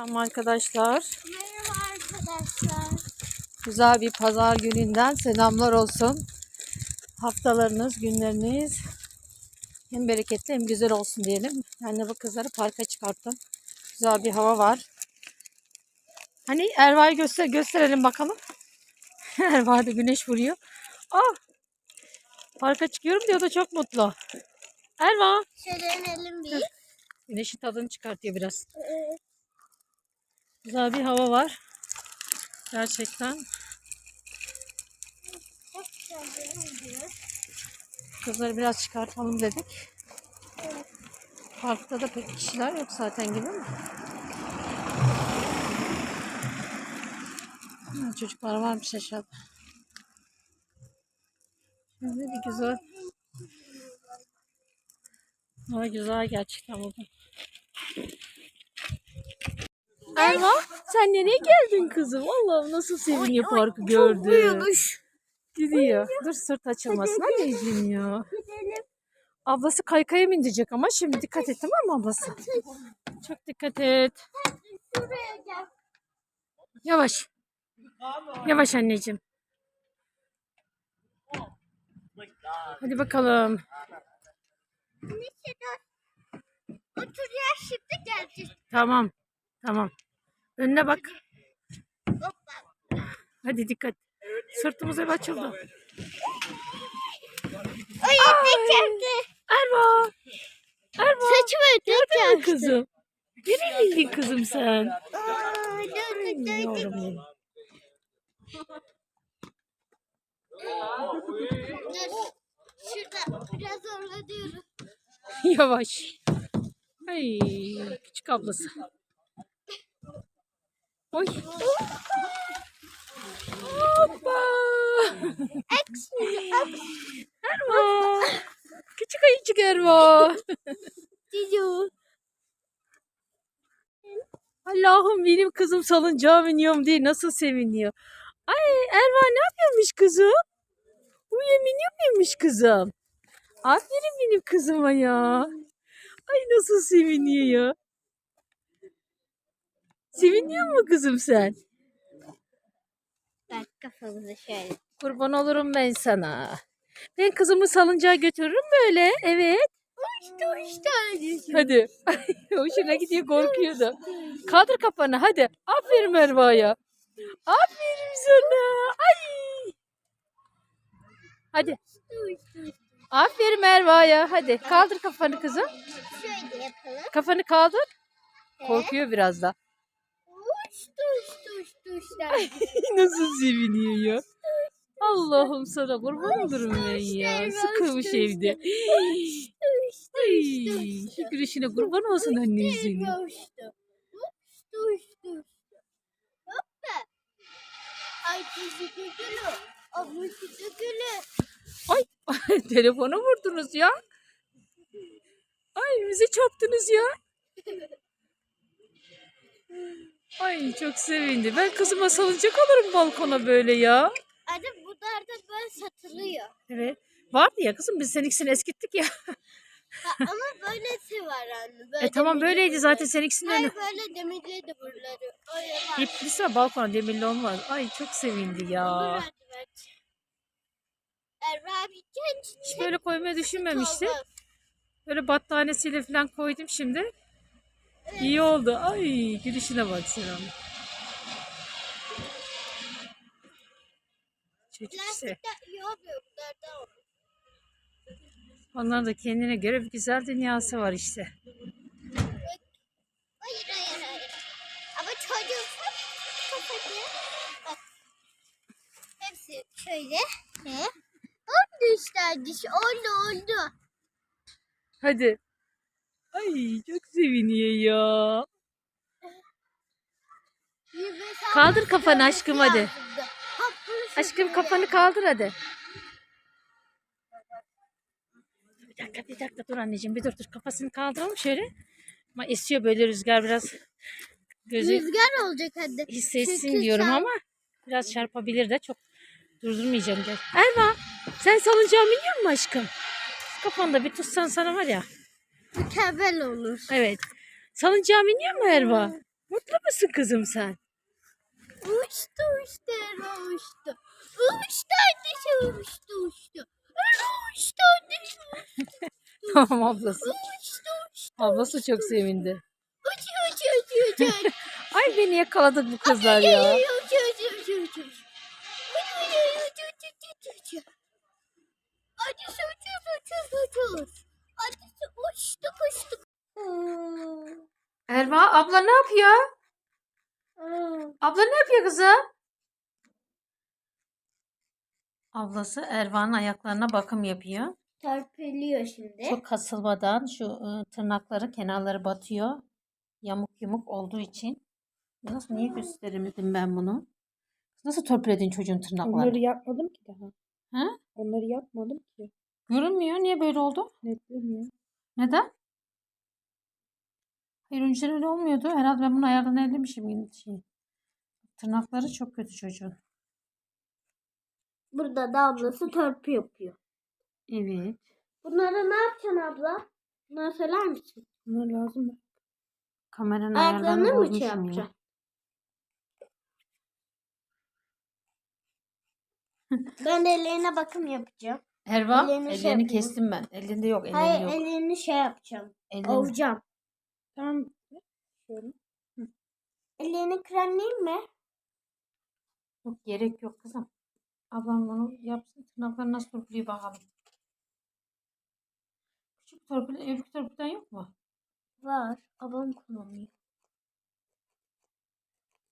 Tamam arkadaşlar. Merhaba arkadaşlar. Güzel bir pazar gününden selamlar olsun. Haftalarınız, günleriniz hem bereketli hem güzel olsun diyelim. Ben de bu kızları parka çıkarttım. Güzel bir hava var. Hani Erva'yı göster gösterelim bakalım. Erva da güneş vuruyor. Ah! Parka çıkıyorum diyor da çok mutlu. Erva! Şöyle bir. Güneşin tadını çıkartıyor biraz. Ee, Güzel bir hava var. Gerçekten. Kızları biraz çıkartalım dedik. Parkta da pek kişiler yok zaten gibi mi? Ha, çocuklar varmış aşağıda. Şimdi bir güzel. Hava güzel gerçekten bugün. Erva sen nereye geldin kızım? Allah'ım nasıl seviniyor parkı gördü. Gidiyor. Dur sırt açılmasın anneciğim ya. Gidelim. Ablası kaykaya bindirecek ama şimdi dikkat et tamam mı ablası? Çok dikkat et. Şuraya gel. Yavaş. Yavaş anneciğim. Hadi bakalım. Neyse dur. Oturuyor şimdi geleceğiz. Tamam. Tamam. Önüne bak. Hadi dikkat. Sırtımız hep açıldı. Ay etek yaptı. Erva. Erva. Saçımı mü yaptı. kızım? Nereye bildin kızım sen? Aa. Yavrum benim. Şurada biraz zorlanıyorum. Yavaş. Ay, küçük ablası. Oy. Hoppa. Erva. Küçük ayıcık Erva. Cicu. Allah'ım benim kızım salıncağa biniyorum diye nasıl seviniyor. Ay Erva ne yapıyormuş kızım? Uyuyamıyor muymuş kızım? Aferin benim kızıma ya. Ay nasıl seviniyor ya. Seviniyor mu kızım sen? Bak kafamızı şöyle. Kurban olurum ben sana. Ben kızımı salıncağa götürürüm böyle. Evet. İşte işte. Hadi. Hoşuna gidiyor korkuyordu. Kaldır kafanı hadi. Aferin Erva'ya. Aferin sana. Ay. Hadi. Aferin Erva'ya. Hadi kaldır kafanı kızım. Şöyle yapalım. Kafanı kaldır. Korkuyor biraz da. Uçtu uçtu uçtu uçtu. Nasıl seviniyor ya. Allah'ım sana kurban olurum ben ya. Sıkılmış evde. Şu gülüşüne kurban olsun annen senin. Ay telefona vurdunuz ya. Ay bizi çarptınız ya. Ay çok sevindi. Ben kızıma salıncak alırım balkona böyle ya. Anne bunlar da böyle satılıyor. Evet. Vardı ya kızım biz seninkisini eskittik ya. Ha, ama böylesi var anne. Böyle E tamam böyleydi buraları. zaten seninkisinin Hayır önü. böyle demirliydi buraları. Öyle var. İplisi var balkona demirli olmaz. Ay çok sevindi ya. hadi bence. Erva genç. Hiç böyle koymayı düşünmemiştim. Böyle battaniyesiyle falan koydum şimdi. İyi oldu. Ay gülüşüne bak. Çocuk. Bunlardan olur. Onların da kendine göre bir güzel dünyası var işte. Hayır hayır hayır. Ama çocuğun kafası. Bak. Hepsi şöyle. He? Oldu işte diş. Oldu oldu. Hadi. Ay çok seviniyor ya. Kaldır kafanı aşkım hadi. Aşkım kafanı kaldır hadi. Bir dakika bir dakika dur anneciğim bir dur dur kafasını kaldıralım şöyle. Ama esiyor böyle rüzgar biraz gözü Rüzgar olacak hadi. hissetsin Çünkü diyorum sen- ama biraz çarpabilir de çok durdurmayacağım gel. Erva sen salıncağa biniyor musun aşkım? Kafanda bir tutsan sana var ya. Mükemmel olur. Evet. Salıncağa biniyor mu Erva? Mutlu musun kızım sen? Uçtu uçtu Erva uçtu. Uçtu annesi uçtu uçtu. Erva uçtu annesi Tamam ablası. uçtu uçtu. Ablası çok sevindi. Uçuyor uçuyor uçuyor. Ay beni yakaladık bu kızlar ya. Uçuyor uçuyor Erva abla ne yapıyor? Abla ne yapıyor kızım? Ablası Erva'nın ayaklarına bakım yapıyor. Törpülüyor şimdi. Çok kasılmadan şu ı, tırnakları kenarları batıyor. Yamuk yumuk olduğu için. Nasıl niye gösteremedim ben bunu? Nasıl törpüledin çocuğun Onları tırnaklarını? yapmadım ki daha. Ha? Onları yapmadım ki. Görünmüyor. Niye böyle oldu? Netlemiyor. Neden? Hayır önceden öyle olmuyordu. Herhalde ben bunu ayardan ellemişim. Şey. Tırnakları çok kötü çocuğun. Burada da ablası törpü yapıyor. Evet. Bunları ne yapacaksın abla? Bunları söyler misin? Bunlar lazım mı? Kameranın ayarlarını mı şey yapacaksın? ben de ellerine bakım yapacağım. Erva Ellerini ellerini, şey kestim ben. Elinde yok. Elinde Hayır yok. ellerini şey yapacağım. Elinde- Ovacağım. Tamam. Şöyle. Ellerini kremleyeyim mi? Yok gerek yok kızım. Ablam bunu yapsın. Tırnakları nasıl törpülüyor bakalım. Küçük törpülü, öbür törpüden yok mu? Var. Ablam kullanıyor.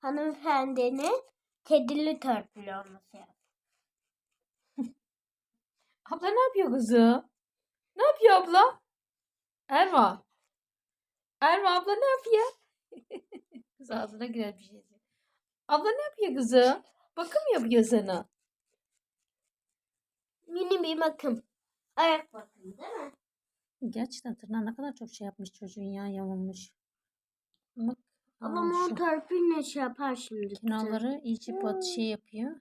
Hanımefendinin kedili törpülü olması lazım. Abla ne yapıyor kızım? Ne yapıyor abla? Erva. Erva abla ne yapıyor? Kız ağzına girer bir şey. Abla ne yapıyor kızım? Bakım yapıyor sana. Mini bir bakım. Ayak bakımı değil mi? Gerçekten tırnağı ne kadar çok şey yapmış çocuğun ya yamulmuş. Bak. Ablam aa, o şu törpüyle şey yapar şimdi. kenarları iyice bat şey yapıyor.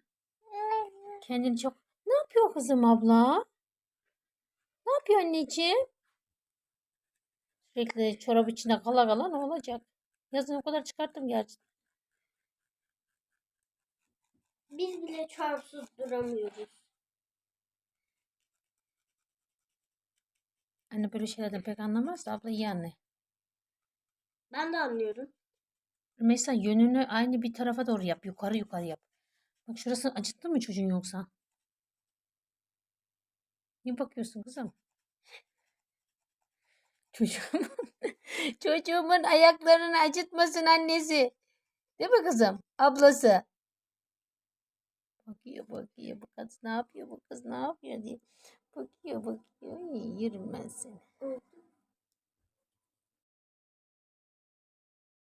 Kendini çok... Ne yapıyor kızım abla? Ne yapıyor anneciğim? Sürekli çorap içinde kala kala ne olacak? Yazın o kadar çıkarttım gerçi. Biz bile çorapsız duramıyoruz. Anne böyle şeylerden pek anlamaz da abla iyi anne. Ben de anlıyorum. Mesela yönünü aynı bir tarafa doğru yap. Yukarı yukarı yap. Bak şurası acıttı mı çocuğun yoksa? Niye bakıyorsun kızım? Çocuğumun, çocuğumun ayaklarını acıtmasın annesi. Değil mi kızım? Ablası. Bakıyor bakıyor bu kız ne yapıyor bu kız ne yapıyor diye. Bakıyor bakıyor. Yerim ben seni.